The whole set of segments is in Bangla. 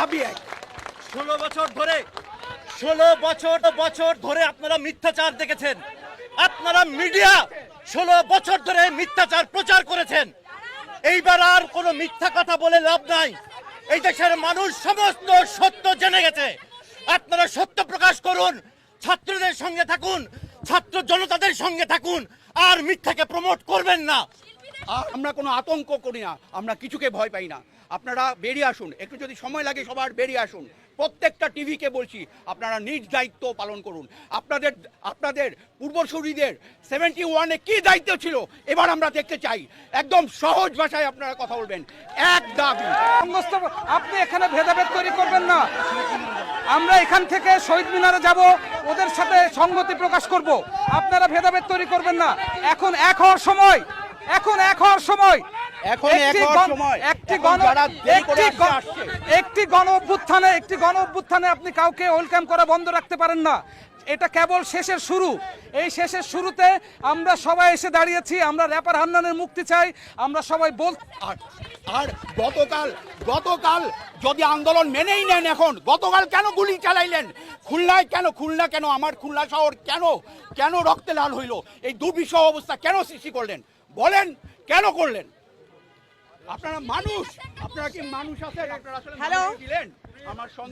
দাবি এক। ষোলো বছর ধরে, ষোলো বছর বছর ধরে আপনারা মিথ্যাচার দেখেছেন। আপনারা মিডিয়া ষোলো বছর ধরে মিথ্যাচার প্রচার করেছেন। এইবার আর কোনো মিথ্যা কথা বলে লাভ নাই। এই দেশের মানুষ সমস্ত সত্য জেনে গেছে। আপনারা সত্য প্রকাশ করুন, ছাত্রদের সঙ্গে থাকুন, ছাত্র জনতাদের সঙ্গে থাকুন, আর মিথ্যাকে প্রমোট করবেন না। আমরা কোনো আতঙ্ক করি না, আমরা কিছুকে ভয় পাই না। আপনারা বেরিয়ে আসুন, একটু যদি সময় লাগে সবার বেরিয়ে আসুন। প্রত্যেকটা টিভিকে বলছি, আপনারা নিজ দায়িত্ব পালন করুন। আপনাদের আপনাদের পূর্বসূরীদের সেভেন্টি ওয়ানে কি দায়িত্ব ছিল, এবার আমরা দেখতে চাই। একদম সহজ ভাষায় আপনারা কথা বলবেন। এক দাবি। আপনি এখানে ভেদাভেদ তৈরি করবেন না। আমরা এখান থেকে শহীদ মিনারে যাব, ওদের সাথে সংগতি প্রকাশ করব। আপনারা ভেদাভেদ তৈরি করবেন না। এখন এক হওয়ার সময়। এখন এক হওয়ার সময়। এখন একটি গণ- সময়। একটি এখন গণ একটি অভ্যুত্থানে একটি গণ অভ্যুত্থানে আপনি কাউকে ওয়েলকাম করা বন্ধ রাখতে পারেন না। এটা কেবল শেষের শুরু। এই শেষের শুরুতে আমরা সবাই এসে দাঁড়িয়েছি আমরা র্যাপার হান্নানের মুক্তি চাই আমরা সবাই বল আর গতকাল গতকাল যদি আন্দোলন মেনেই নেন এখন গতকাল কেন গুলি চালাইলেন? খুলনায় কেন খুলনা কেন? আমার খুলনা শহর কেন কেন রক্তে লাল হইল? এই দুর্বিষহ অবস্থা কেন সৃষ্টি করলেন? বলেন কেন করলেন আপনারা মানুষ আপনারা কি মানুষ আছেন আপনারা আসলে হ্যালো। হয়।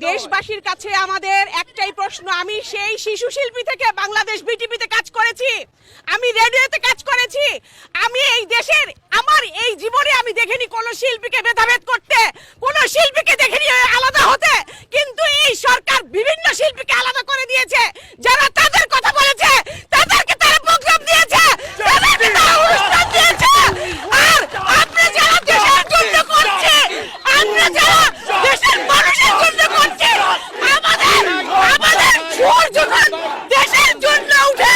দেশবাসীর কাছে আমাদের একটাই প্রশ্ন আমি সেই শিশু শিল্পী থেকে বাংলাদেশ বিটিভিতে কাজ করেছি আমি রেডিওতে কাজ করেছি আমি এই দেশের আমার এই জীবনে আমি দেখিনি কোনো শিল্পীকে ভেদাভেদ করতে কোনো শিল্পীকে দেখিনি আলাদা হতে কিন্তু এই সরকার বিভিন্ন শিল্পীকে আলাদা করে দিয়েছে যারা তাদের কথা বলেছে তাদেরকে তারা প্রোগ্রাম দিয়েছে তাদেরকে তারা অনুষ্ঠান দিয়েছে আর আপনি যারা দেশের জন্য করছে আমরা যারা দেশের মানুষের জন্য করছে আমাদের আমাদের সুর যখন দেশের জন্য উঠে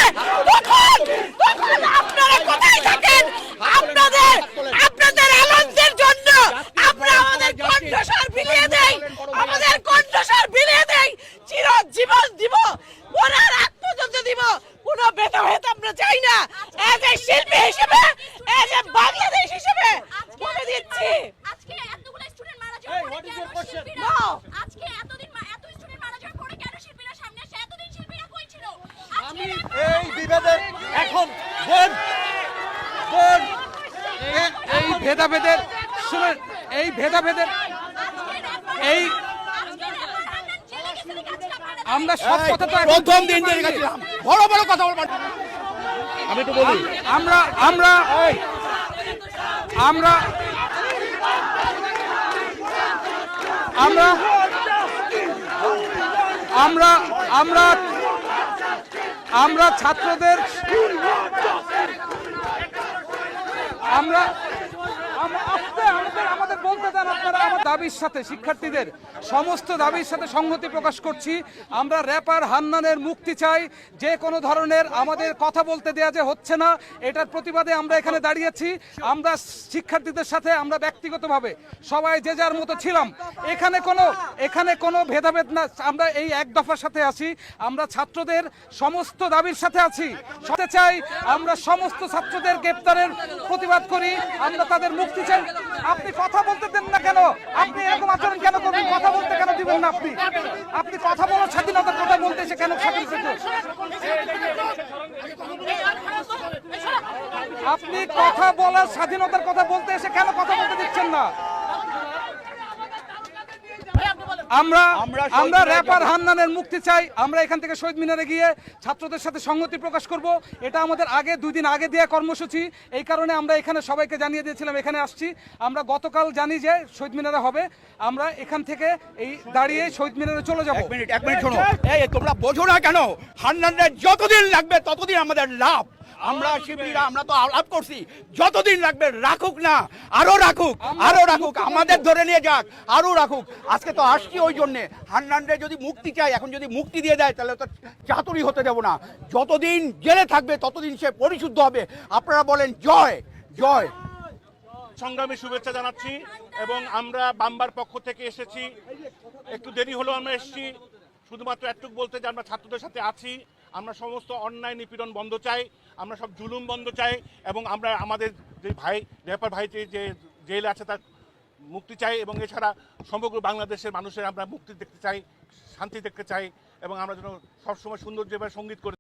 তখন তখন আপনারা কোথায় থাকেন আপনাদের আপনাদের আনন্দের জন্য আমরা আমাদের কণ্ঠস্বর বিলিয়ে দেই আমাদের কণ্ঠস্বর বিলিয়ে দেই চিরজীবন দিব ওনার আগ পর্যন্ত দিব কোনো ভেদাভেদ আমরা চাই না এজ এ শিল্পী হিসেবে এজ এ বাংলাদেশ হিসেবে বলে দিচ্ছি। আজকে এতগুলো স্টুডেন্ট মারা যাওয়ার পরে কেন শিল্পীরা আজকে এতদিন এত স্টুডেন্ট মারা যাওয়ার পরে কেন শিল্পীরা সামনে আসে? এতদিন শিল্পীরা কই ছিল? আজকে এই বিভেদের এখন বোন! বোন! এই ভেদাভেদের শুনেন এই ভেদাভেদের এই আমরা সব কথা তো প্রথম দিন। জেনে গেছিলাম। বড় বড় কথা বলবেন আমি একটু বলি। আমরা আমরা আমরা আমরা আমরা আমরা আমরা ছাত্রদের আমরা আমরা- বলতে দেন আপনারা, আমার দাবির সাথে, শিক্ষার্থীদের সমস্ত দাবির সাথে সংহতি প্রকাশ করছি। আমরা র্যাপার হান্নানের মুক্তি চাই। যে কোনো ধরনের আমাদের কথা বলতে দেয়া যে হচ্ছে না, এটার প্রতিবাদে আমরা এখানে দাঁড়িয়েছি। আমরা শিক্ষার্থীদের সাথে আমরা ব্যক্তিগতভাবে সবাই যে যার মতো ছিলাম, এখানে কোনো এখানে কোনো ভেদাভেদ না, আমরা এই এক দফার সাথে আছি। আমরা ছাত্রদের সমস্ত দাবির সাথে আছি। সাথে চাই, আমরা সমস্ত ছাত্রদের গ্রেপ্তারের প্রতিবাদ করি। আমরা তাদের মুক্তি চাই। আপনি কথা বলতে দেন না কেন? আপনি এরকম আচরণ কেন করবেন? কথা বলতে কেন দিবেন না আপনি? আপনি কথা বলার স্বাধীনতার কথা বলতে এসে কেন আপনি কথা বলার স্বাধীনতার কথা বলতে এসে কেন কথা বলতে দিচ্ছেন না? আমরা আমরা র্যাপার হান্নানের মুক্তি চাই। আমরা এখান থেকে শহীদ মিনারে গিয়ে ছাত্রদের সাথে সংহতি প্রকাশ করব। এটা আমাদের আগে দুই দিন আগে দেওয়া কর্মসূচি। এই কারণে আমরা এখানে সবাইকে জানিয়ে দিয়েছিলাম এখানে আসছি। আমরা গতকাল জানি যে শহীদ মিনারে হবে। আমরা এখান থেকে এই দাঁড়িয়ে শহীদ মিনারে চলে যাব। এক মিনিট এক মিনিট শোনো। এই তোমরা বোঝো না কেন? হান্নানের যতদিন লাগবে ততদিন আমাদের লাভ। আমরা শিবিরা আমরা তো আলাপ করছি। যতদিন লাগবে রাখুক না আরও রাখুক আরও রাখুক আমাদের ধরে নিয়ে যাক আরও রাখুক। আজকে তো আসছি ওই জন্যে। হান্নানরে যদি মুক্তি চাই এখন যদি মুক্তি দিয়ে দেয় তাহলে তো চাতুরি হতে দেবো না। যতদিন জেলে থাকবে ততদিন সে পরিশুদ্ধ হবে। আপনারা বলেন জয় জয়। সংগ্রামী শুভেচ্ছা জানাচ্ছি এবং আমরা বাম্বার পক্ষ থেকে এসেছি। একটু দেরি হলেও আমরা এসেছি। শুধুমাত্র একটুক বলতে যে আমরা ছাত্রদের সাথে আছি। আমরা সমস্ত অন্যায় নিপীড়ন বন্ধ চাই, আমরা সব জুলুম বন্ধ চাই, এবং আমরা আমাদের যে ভাই রেপার ভাই যে জেলে আছে তার মুক্তি চাই, এবং এছাড়া সমগ্র বাংলাদেশের মানুষের আমরা মুক্তি দেখতে চাই, শান্তি দেখতে চাই, এবং আমরা যেন সবসময় সুন্দর যেভাবে সংগীত করে